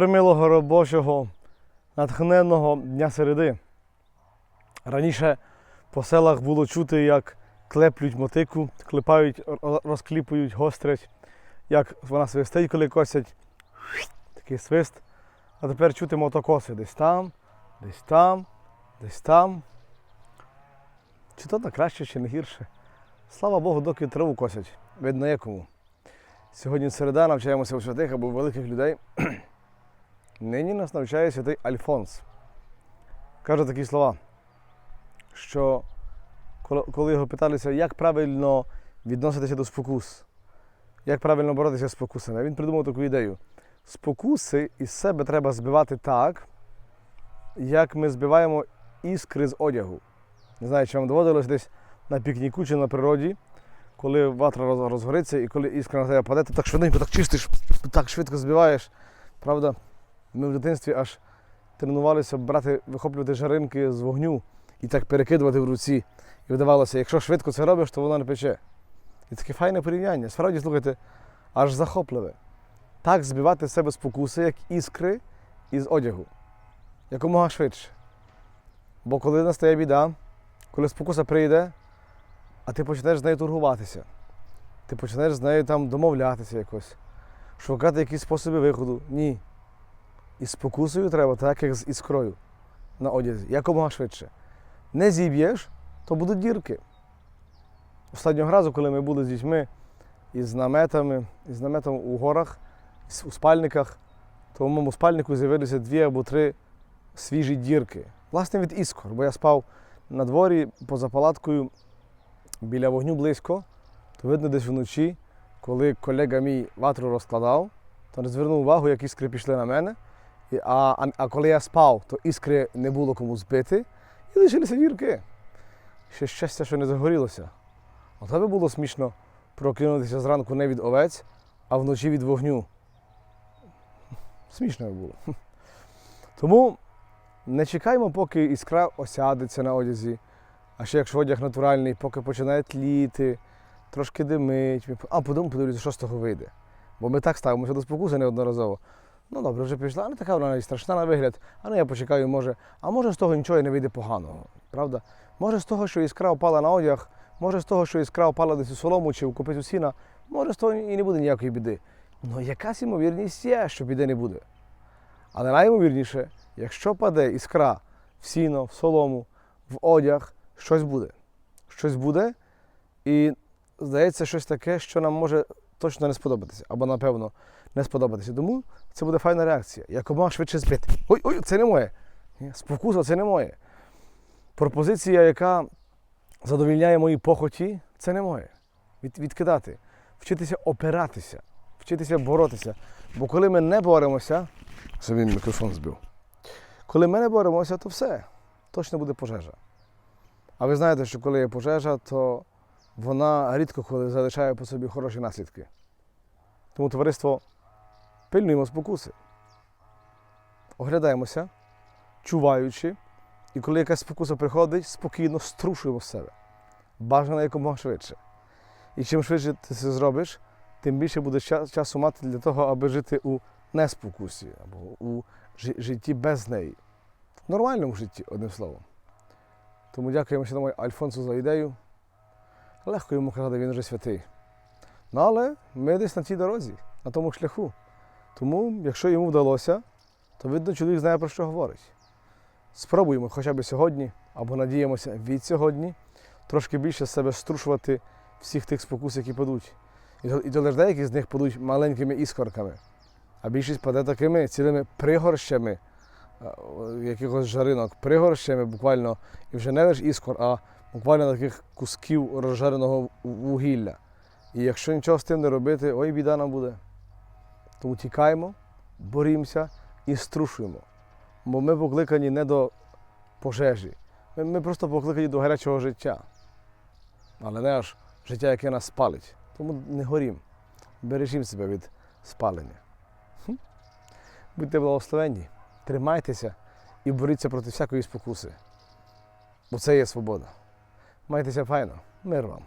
примилого робочого, натхненного дня середи. Раніше по селах було чути, як клеплють мотику, клепають, розкліпують, гострять, як вона свистить, коли косять. Такий свист. А тепер чути мотокоси десь там, десь там, десь там. Чи то на краще, чи не гірше. Слава Богу, доки траву косять. Видно якому. Сьогодні середа навчаємося у святих або великих людей. Нині нас навчає святий Альфонс. Каже такі слова, що коли- його питалися, як правильно відноситися до спокус, як правильно боротися з спокусами, він придумав таку ідею. Спокуси із себе треба збивати так, як ми збиваємо іскри з одягу. Не знаю, чи вам доводилось десь на пікніку чи на природі, коли ватра розгориться і коли іскра на тебе паде, ти так швиденько так чистиш, так швидко збиваєш. Правда, ми в дитинстві аж тренувалися брати, вихоплювати жаринки з вогню і так перекидувати в руці. І видавалося, якщо швидко це робиш, то воно не пече. І таке файне порівняння. Справді, слухайте, аж захопливе. Так збивати себе спокуси, як іскри із одягу. Якомога швидше. Бо коли настає біда, коли спокуса прийде, а ти почнеш з нею торгуватися, ти почнеш з нею там домовлятися якось, шукати якісь способи виходу. Ні. Із спокусою треба, так як з іскрою на одязі, якомога швидше. Не зіб'єш, то будуть дірки. Останнього разу, коли ми були з дітьми із наметами, із наметом у горах, у спальниках, то в моєму спальнику з'явилися дві або три свіжі дірки. Власне, від іскор, бо я спав на дворі поза палаткою біля вогню близько, то видно десь вночі, коли колега мій ватру розкладав, то не звернув увагу, як іскри пішли на мене. А, а, а коли я спав, то іскри не було кому збити, і лишилися дірки. Ще щастя, що не загорілося. А то би було смішно прокинутися зранку не від овець, а вночі від вогню. Смішно було. Тому не чекаймо, поки іскра осядеться на одязі. А ще якщо одяг натуральний, поки починає тліти, трошки димить, а потім подивлюся, що з того вийде. Бо ми так ставимося до спокуси неодноразово. Ну добре, вже пішла, не така вона і страшна на вигляд, а ну я почекаю, може. А може з того нічого і не вийде поганого, правда? Може з того, що іскра впала на одяг, може з того, що іскра впала десь у солому чи в копицю сіна, може з того і не буде ніякої біди. Ну якась ймовірність є, що біди не буде. Але наймовірніше, якщо паде іскра в сіно, в солому, в одяг, щось буде. Щось буде, і здається, щось таке, що нам може точно не сподобатися, або, напевно, не сподобатися. Тому це буде файна реакція. Якомога швидше збити. Ой, ой, це не моє. Спокуса, це не моє. Пропозиція, яка задовільняє мої похоті, це не моє. Від, відкидати. Вчитися опиратися, вчитися боротися. Бо коли ми не боремося, він мікрофон збив. Коли ми не боремося, то все. Точно буде пожежа. А ви знаєте, що коли є пожежа, то вона рідко коли залишає по собі хороші наслідки. Тому товариство пильнуємо спокуси. Оглядаємося, чуваючи, і коли якась спокуса приходить, спокійно струшуємо себе. Бажано якомога швидше. І чим швидше ти це зробиш, тим більше буде часу мати для того, аби жити у неспокусі або у житті без неї. В нормальному житті, одним словом. Тому дякуємо ще Альфонсу за ідею. Легко йому казати, він вже святий. Ну, але ми десь на цій дорозі, на тому шляху. Тому, якщо йому вдалося, то видно, чоловік знає, про що говорить. Спробуємо хоча б сьогодні, або надіємося від сьогодні, трошки більше себе струшувати всіх тих спокус, які падуть. І то- лише деякі з них падуть маленькими іскорками, а більшість паде такими цілими пригорщами якихось жаринок, пригорщами буквально, і вже не лише іскор, а буквально таких кусків розжареного вугілля. І якщо нічого з тим не робити, ой, біда нам буде. Тому тікаємо, борімося і струшуємо. Бо ми покликані не до пожежі. Ми, ми просто покликані до гарячого життя. Але не аж життя, яке нас спалить. Тому не горім. Бережімо себе від спалення. Хм. Будьте благословенні, тримайтеся і боріться проти всякої спокуси. Бо це є свобода. Майтеся файно. Мир вам.